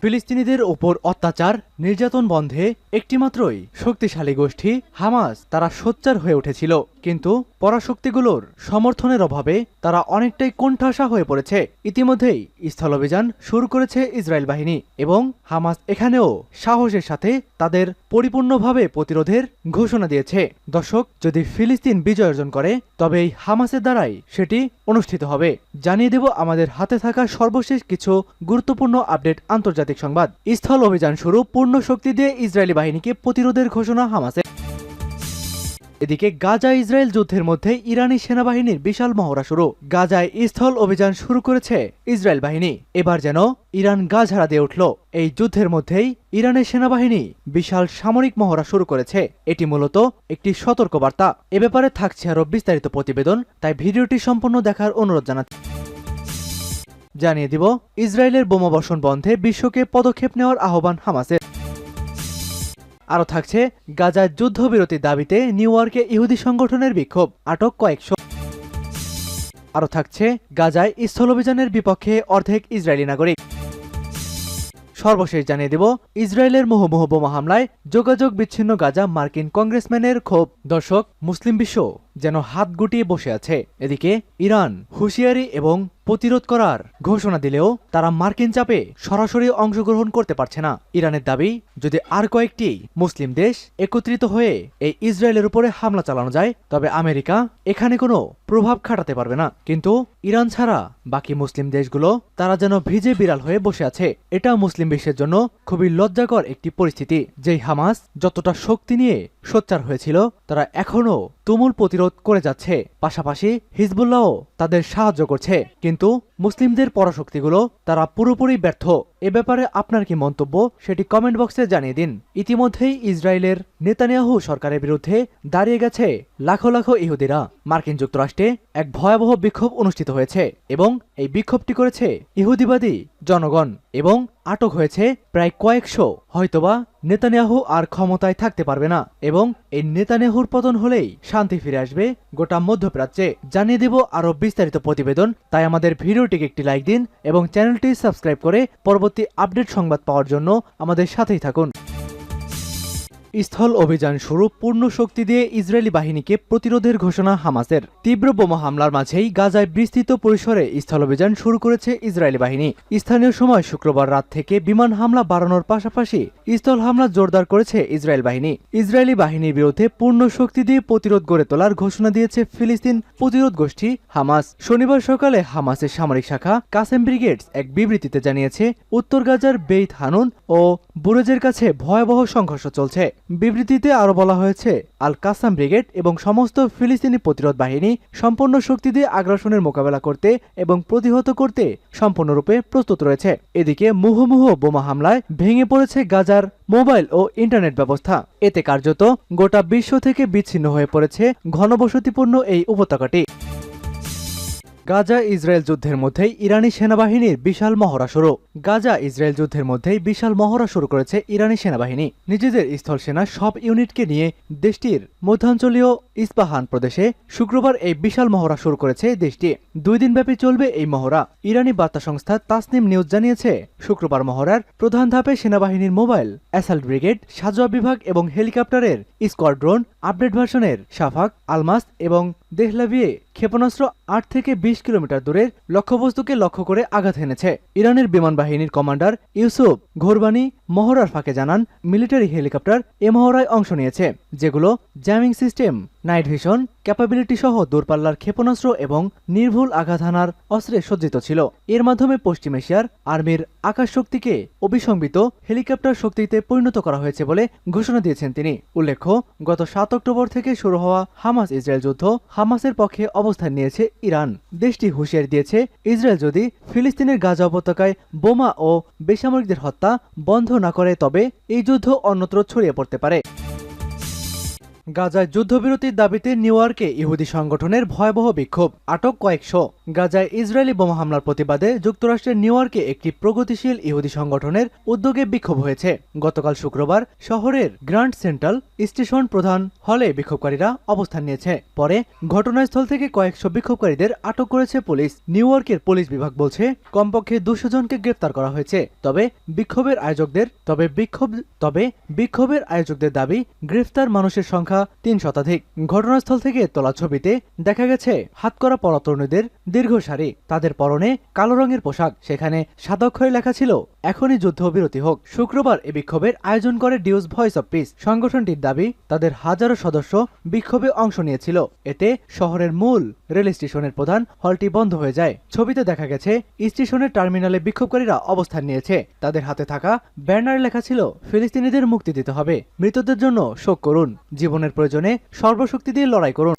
ফিলিস্তিনিদের ওপর অত্যাচার, নির্যাতন বন্ধে একটিমাত্রই শক্তিশালী গোষ্ঠী হামাস তারা সোচ্চার হয়ে উঠেছিল। কিন্তু পরাশক্তিগুলোর সমর্থনের অভাবে তারা অনেকটাই কোণঠাসা হয়ে পড়েছে। ইতিমধ্যেই স্থল অভিযান শুরু করেছে ইসরায়েল বাহিনী এবং হামাস এখানেও সাহসের সাথে তাদের পরিপূর্ণভাবে প্রতিরোধের ঘোষণা দিয়েছে। দর্শক, যদি ফিলিস্তিন বিজয় অর্জন করে, তবে এই হামাসের দ্বারাই সেটি অনুষ্ঠিত হবে। জানিয়ে দেব, আমাদের হাতে থাকা সর্বশেষ কিছু গুরুত্বপূর্ণ আপডেট আন্তর্জাতিক সংবাদ। স্থল অভিযান শুরু, পূর্ণ শক্তি দিয়ে ইসরায়েলি বাহিনীকে প্রতিরোধের ঘোষণা হামাসের। এদিকে গাজা ইসরায়েল যুদ্ধের মধ্যে ইরানি সেনাবাহিনীর বিশাল মহড়া শুরু। গাজায় স্থল অভিযান শুরু করেছে ইসরায়েল বাহিনী। এবার যেন ইরান গাঝাড়া দিয়ে উঠল। এই যুদ্ধের মধ্যেই ইরানের সেনাবাহিনী বিশাল সামরিক মহড়া শুরু করেছে। এটি মূলত একটি সতর্কবার্তা। এ ব্যাপারে থাকছে আরও বিস্তারিত প্রতিবেদন, তাই ভিডিওটি সম্পূর্ণ দেখার অনুরোধ জানাচ্ছি। জানিয়ে দিব, ইসরায়েলের বোমাবর্ষণ বন্ধে বিশ্বকে পদক্ষেপ নেওয়ার আহ্বান হামাসের। আরও থাকছে গাজার যুদ্ধবিরতির দাবিতে নিউ ইয়র্কে ইহুদি সংগঠনের বিক্ষোভ, আটক কয়েকশো। আরও থাকছে গাজায় স্থল অভিযানের বিপক্ষে অর্ধেক ইসরায়েলি নাগরিক। সর্বশেষ জানিয়ে দেব, ইসরায়েলের মুহুমুহ বোমা হামলায় যোগাযোগ বিচ্ছিন্ন গাজা মার্কিন কংগ্রেসম্যানের ক্ষোভ। দর্শক, মুসলিম বিশ্ব। যেন হাত গুটিয়ে বসে আছে। এদিকে ইরান হুঁশিয়ারি এবং প্রতিরোধ করার ঘোষণা দিলেও তারা মার্কিন চাপে সরাসরি অংশগ্রহণ করতে পারছে না। ইরানের দাবি, যদি আর কয়েকটি মুসলিম দেশ একত্রিত হয়ে এই ইসরায়েলের উপরে হামলা চালানো যায়, তবে আমেরিকা এখানে কোনো প্রভাব খাটাতে পারবে না। কিন্তু ইরান ছাড়া বাকি মুসলিম দেশগুলো তারা যেন ভিজে বিড়াল হয়ে বসে আছে, এটা মুসলিম বিশ্বের জন্য খুবই লজ্জাকর একটি পরিস্থিতি। যেই হামাস যতটা শক্তি নিয়ে সোচ্চার হয়েছিল তারা এখনও তুমুল প্রতিরোধ করে যাচ্ছে। পাশাপাশি হিজবুল্লাহও তাদের সাহায্য করছে। কিন্তু মুসলিমদের পরাশক্তিগুলো তারা পুরোপুরি ব্যর্থ। এ ব্যাপারে আপনার কি মন্তব্য সেটি কমেন্ট বক্সে জানিয়ে দিন। ইতিমধ্যেই ইসরায়েলের নেতানিয়াহু সরকারের বিরুদ্ধে দাঁড়িয়ে গেছে লাখো লাখো ইহুদিরা। মার্কিন যুক্তরাষ্ট্রে এক ভয়াবহ বিক্ষোভ অনুষ্ঠিত হয়েছে এবং এই বিক্ষোভটি করেছে ইহুদিবাদী জনগণ এবং আটক হয়েছে প্রায় কয়েকশো। হয়তোবা নেতানিয়াহু আর ক্ষমতায় থাকতে পারবে না এবং এই নেতানিয়াহুর পতন হলেই শান্তি ফিরে আসবে গোটা মধ্যপ্রাচ্যে। জানিয়ে দেব আরও বিস্তারিত প্রতিবেদন, তাই আমাদের ভিডিওটিকে একটি লাইক দিন এবং চ্যানেলটি সাবস্ক্রাইব করে পরবর্তী আপডেট সংবাদ পাওয়ার জন্য আমাদের সাথেই থাকুন। স্থল অভিযান শুরু পূর্ণ শক্তি দিয়ে ইসরায়েলি বাহিনীকে প্রতিরোধের ঘোষণা হামাসের। তীব্র বোমা হামলার মাঝেই গাজায় বিস্তৃত পরিসরে স্থল অভিযান শুরু করেছে ইসরায়েলি বাহিনী। স্থানীয় সময় শুক্রবার রাত থেকে বিমান হামলা বাড়ানোর পাশাপাশি স্থল হামলা জোরদার করেছে ইসরায়েল বাহিনী। ইসরায়েলি বাহিনীর বিরুদ্ধে পূর্ণ শক্তি দিয়ে প্রতিরোধ গড়ে তোলার ঘোষণা দিয়েছে ফিলিস্তিন প্রতিরোধ গোষ্ঠী হামাস। শনিবার সকালে হামাসের সামরিক শাখা কাসেম ব্রিগেডস এক বিবৃতিতে জানিয়েছে, উত্তর গাজার বেইত হানুন ও বুরেজের কাছে ভয়াবহ সংঘর্ষ চলছে। বিবৃতিতে আরও বলা হয়েছে আল কাসাম ব্রিগেড এবং সমস্ত ফিলিস্তিনি প্রতিরোধ বাহিনী সম্পূর্ণ শক্তি দিয়ে আগ্রাসনের মোকাবেলা করতে এবং প্রতিহত করতে সম্পূর্ণরূপে প্রস্তুত রয়েছে। এদিকে মুহুমুহু বোমা হামলায় ভেঙে পড়েছে গাজার মোবাইল ও ইন্টারনেট ব্যবস্থা। এতে কার্যত গোটা বিশ্ব থেকে বিচ্ছিন্ন হয়ে পড়েছে ঘনবসতিপূর্ণ এই উপত্যকাটি। গাজা ইসরায়েল যুদ্ধের মধ্যেই ইরানি সেনাবাহিনীর বিশাল মহড়া শুরু। গাজা ইসরায়েল যুদ্ধের মধ্যেই বিশাল মহড়া শুরু করেছে ইরানি সেনাবাহিনী। নিজেদের স্থল সেনা সব ইউনিটকে নিয়ে দেশটির মধ্যাঞ্চলীয় ইস্পাহান প্রদেশে শুক্রবার এই বিশাল মহড়া শুরু করেছে দেশটি। দুই দিনব্যাপী চলবে এই মহড়া। ইরানি বার্তা সংস্থা তাসনিম নিউজ জানিয়েছে, শুক্রবার মহড়ার প্রধান ধাপে সেনাবাহিনীর মোবাইল, অ্যাসাল্ট ব্রিগেড, সাজোয়া বিভাগ এবং হেলিকপ্টারের স্কোয়াড্রোন আপডেট ভার্সনের সাফাক আলমাস এবং দেহলাভিয়ে ক্ষেপণাস্ত্র আট থেকে বিশ কিলোমিটার দূরের লক্ষ্যবস্তুকে লক্ষ্য করে আঘাত এনেছে ইরানের বিমান বাহিনীর কমান্ডার ইউসুফ ঘোরবানি মহড়ার ফাঁকে জানান, মিলিটারি হেলিকপ্টার এ মহড়ায় অংশ নিয়েছে। যেগুলো jamming system night vision capability সহ দূরপাল্লার ক্ষেপণাস্ত্র এবং নির্ভুল আঘাত হানার অস্ত্রে সজ্জিত ছিল। এর মাধ্যমে পশ্চিম এশিয়ার আর্মির আকাশ শক্তিকে অবিসংবিত হেলিকপ্টার শক্তিতে পরিণত করা হয়েছে বলে ঘোষণা দিয়েছেন তিনি। উল্লেখ্য, গত সাত অক্টোবর থেকে শুরু হওয়া হামাস ইসরায়েল যুদ্ধ হামাসের পক্ষে অবস্থান নিয়েছে ইরান। দেশটি হুঁশিয়ারি দিয়েছে, ইসরায়েল যদি ফিলিস্তিনের গাজা উপত্যকায় বোমা ও বেসামরিকদের হত্যা বন্ধ না করে, তবে এই যুদ্ধ অন্যত্র ছড়িয়ে পড়তে পারে। গাজায় যুদ্ধবিরতির দাবিতে নিউ ইয়র্কে ইহুদি সংগঠনের ভয়াবহ বিক্ষোভ, আটক কয়েকশো। গাজায় ইসরায়েলি বোমা হামলার প্রতিবাদে যুক্তরাষ্ট্রের নিউ ইয়র্কে একটি প্রগতিশীল ইহুদি সংগঠনের উদ্যোগে বিক্ষোভ হয়েছে। গতকাল শুক্রবার শহরের গ্র্যান্ড সেন্ট্রাল স্টেশন প্রধান হলে বিক্ষোভকারীরা অবস্থান নিয়েছে। পরে ঘটনাস্থল থেকে কয়েকশো বিক্ষোভকারীদের আটক করেছে পুলিশ। নিউ ইয়র্কের পুলিশ বিভাগ বলছে, কমপক্ষে দুশো জনকে গ্রেপ্তার করা হয়েছে। তবে বিক্ষোভের আয়োজকদের, তবে বিক্ষোভ, তবে বিক্ষোভের আয়োজকদের দাবি গ্রেফতার মানুষের সংখ্যা তিন শতাধিক। ঘটনাস্থল থেকে তোলা ছবিতে দেখা গেছে, হাতকড়া পরা তরুণীদের দীর্ঘ সারি তাদের পরনে কালো রঙের পোশাক, সেখানে সাদক্ষরে লেখা ছিল, এখনই যুদ্ধবিরতি হোক। শুক্রবার এ বিক্ষোভের আয়োজন করে ডিউজ ভয়েস অব পিস। সংগঠনটির দাবি, তাদের হাজারো সদস্য বিক্ষোভে অংশ নিয়েছিল। এতে শহরের মূল রেল স্টেশনের প্রধান হলটি বন্ধ হয়ে যায়। ছবিতে দেখা গেছে, স্টেশনের টার্মিনালে বিক্ষোভকারীরা অবস্থান নিয়েছে। তাদের হাতে থাকা ব্যানারে লেখা ছিল, ফিলিস্তিনিদের মুক্তি দিতে হবে। মৃতদের জন্য শোক করুন। জীবনের প্রয়োজনে সর্বশক্তি দিয়ে লড়াই করুন।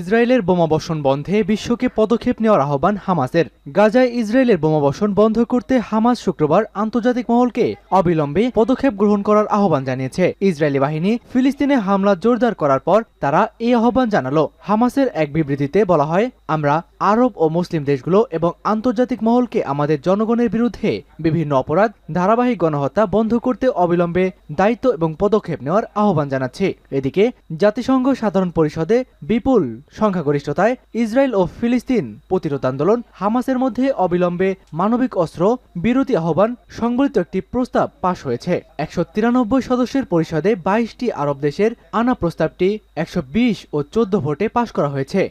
ইসরায়েলের বোমাবর্ষণ বন্ধে বিশ্বকে পদক্ষেপ নেওয়ার আহ্বান হামাসের। গাজায় ইসরায়েলের বোমাবর্ষণ বন্ধ করতে হামাস শুক্রবার আন্তর্জাতিক মহলকে অবিলম্বে পদক্ষেপ গ্রহণ করার আহ্বান জানিয়েছে। ইসরায়েলি বাহিনী ফিলিস্তিনে হামলা জোরদার করার পর তারা এই আহ্বান জানালো। হামাসের এক বিবৃতিতে বলা হয়, আমরা আরব ও মুসলিম দেশগুলো এবং আন্তর্জাতিক মহলকে আমাদের জনগণের বিরুদ্ধে বিভিন্ন অপরাধ, ধারাবাহিক গণহত্যা বন্ধ করতে অবিলম্বে দায়িত্ব এবং পদক্ষেপ নেওয়ার আহ্বান জানাচ্ছে। এদিকে, জাতিসংঘ সাধারণ পরিষদে বিপুল সংখ্যাগরিষ্ঠতায় ইসরায়েল ও ফিলিস্তিন প্রতিরোধ আন্দোলন হামাসের মধ্যে অবিলম্বে মানবিক অস্ত্র, বিরতি আহ্বান, সংবলিত একটি প্রস্তাব পাশ হয়েছে। একশো তিরানব্বই সদস্যের পরিষদে বাইশটি আরব দেশের আনা প্রস্তাবটি একশো বিশ ও চোদ্দ ভোটে পাশ করা হয়েছে।